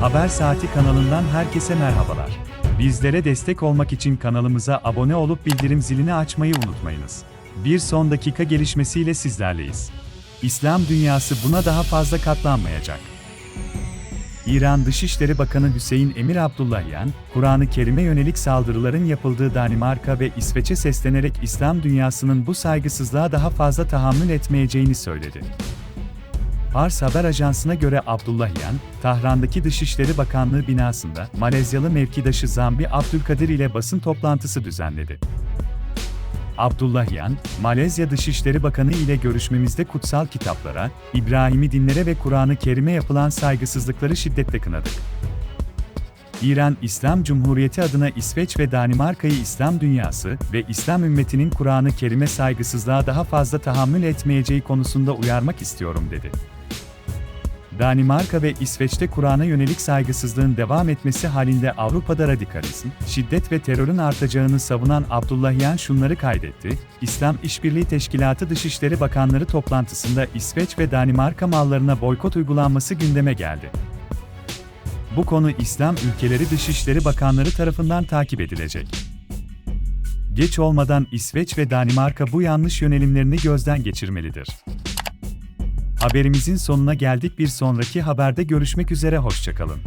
Haber Saati kanalından herkese merhabalar. Bizlere destek olmak için kanalımıza abone olup bildirim zilini açmayı unutmayınız. Bir son dakika gelişmesiyle sizlerleyiz. İslam dünyası buna daha fazla katlanmayacak. İran Dışişleri Bakanı Hüseyin Emir Abdullahian, Kur'an-ı Kerim'e yönelik saldırıların yapıldığı Danimarka ve İsveç'e seslenerek İslam dünyasının bu saygısızlığa daha fazla tahammül etmeyeceğini söyledi. Pars Haber Ajansı'na göre Abdullahian, Tahran'daki Dışişleri Bakanlığı binasında Malezyalı mevkidaşı Zambi Abdülkadir ile basın toplantısı düzenledi. Abdullahian, Malezya Dışişleri Bakanı ile görüşmemizde kutsal kitaplara, İbrahimi dinlere ve Kur'an-ı Kerim'e yapılan saygısızlıkları şiddetle kınadık. İran İslam Cumhuriyeti adına İsveç ve Danimarka'yı İslam dünyası ve İslam ümmetinin Kur'an-ı Kerim'e saygısızlığa daha fazla tahammül etmeyeceği konusunda uyarmak istiyorum dedi. Danimarka ve İsveç'te Kur'an'a yönelik saygısızlığın devam etmesi halinde Avrupa'da radikalizm, şiddet ve terörün artacağını savunan Abdullahian şunları kaydetti, İslam İşbirliği Teşkilatı Dışişleri Bakanları toplantısında İsveç ve Danimarka mallarına boykot uygulanması gündeme geldi. Bu konu İslam ülkeleri Dışişleri Bakanları tarafından takip edilecek. Geç olmadan İsveç ve Danimarka bu yanlış yönelimlerini gözden geçirmelidir. Haberimizin sonuna geldik bir sonraki haberde görüşmek üzere hoşçakalın.